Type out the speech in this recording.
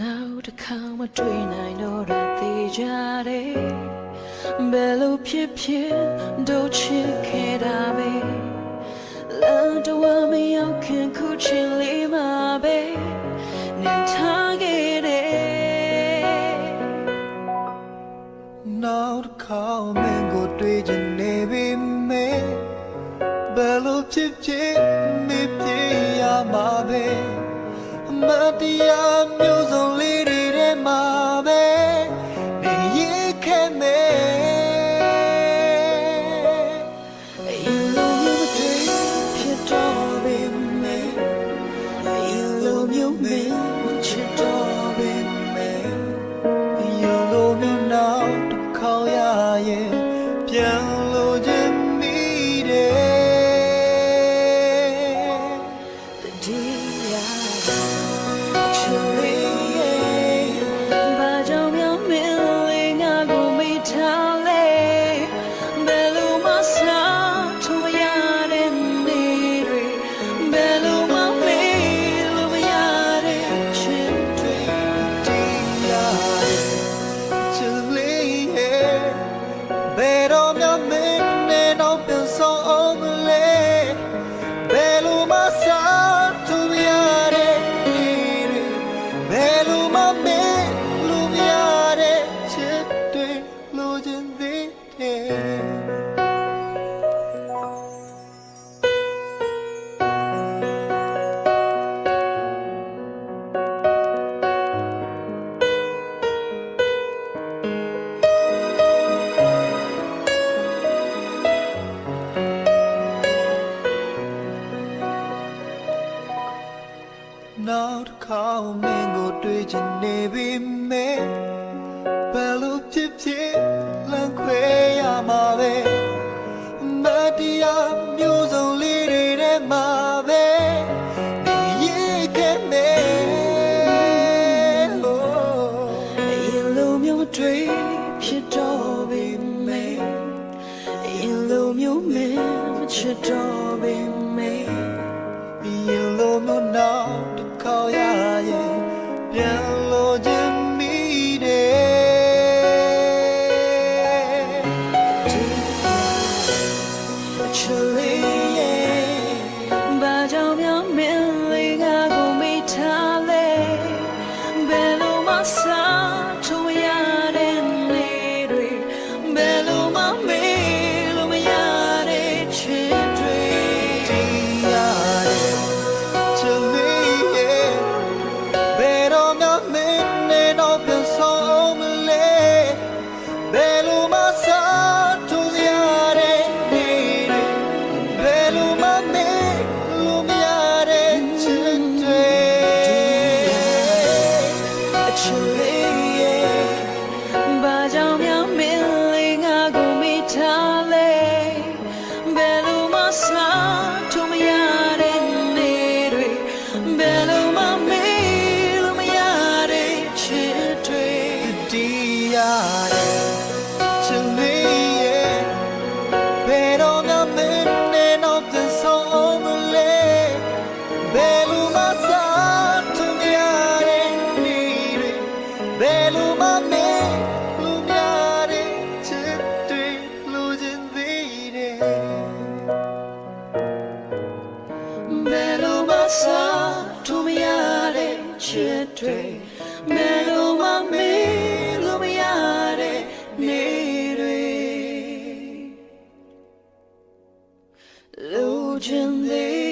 နောက်တစ်ခါမတွေ့နိုင်တော့တာသိကြတယ်ဘယ်လိုဖြစ်ဖြစ်တို့ချစ်ခဲ့တာပဲလမ်းတော်မရောက်ခင်ခုချင်းလေးမှာပဲနေထားခဲ့တယ်နောက်တစ်ခါမင်းကိုတွေ့ချင်နေပြီမေဘယ်လိုဖြစ်ဖြစ်မေပြေရမှာပဲအ မတ်တရားမျိုးစုံလေးတွေထဲမှာပဲနေရခဲ့မေ You know you were dream ဖြစ်တော့ပြီမဲ You know you mean ချစ် တွေ့ချင်နေပြီမေဘယ်လိုဖြစ်ဖြစ်လန့်ခွဲရမှာပဲမတရားမျိုးစုံလေးတွေထဲမှာပဲနေရခဲ့မေဟိုရင်လိုမျိုးတွေ့ဖြစ်တော့ပြီမေရင်လိုမျိုးမဖြစ်တော့ပြီမေ true. darling. စားသူမရတဲ့ချစ်တွေမဲလို့မမေလို့မရတဲ့နေတွေလူချင်းတွေ